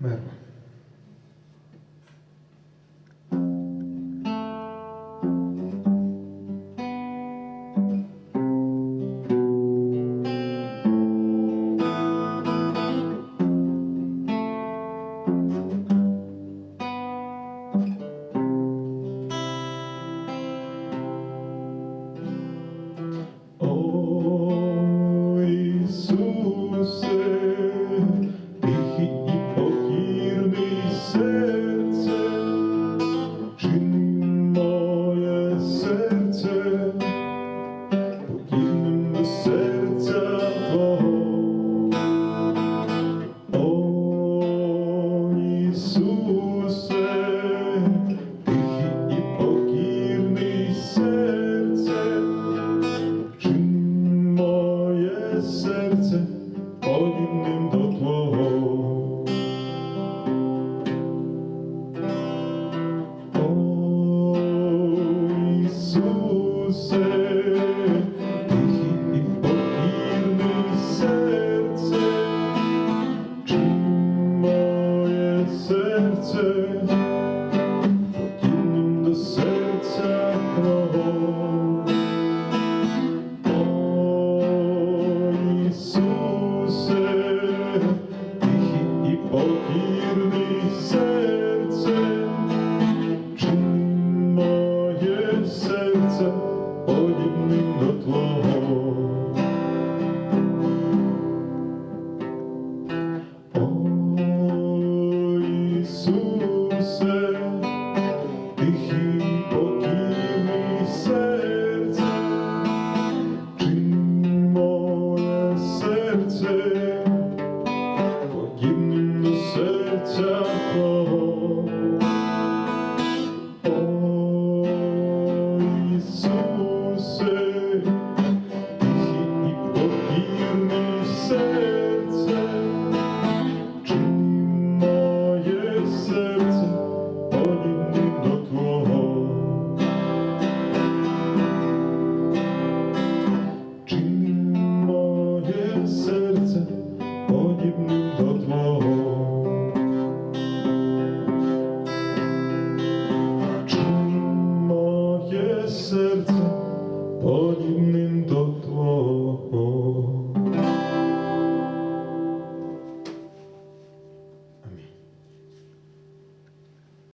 Мирно. О серце подібним до Твого. О Ісусе, You. серце подібним до твого. Чому моє серце подібним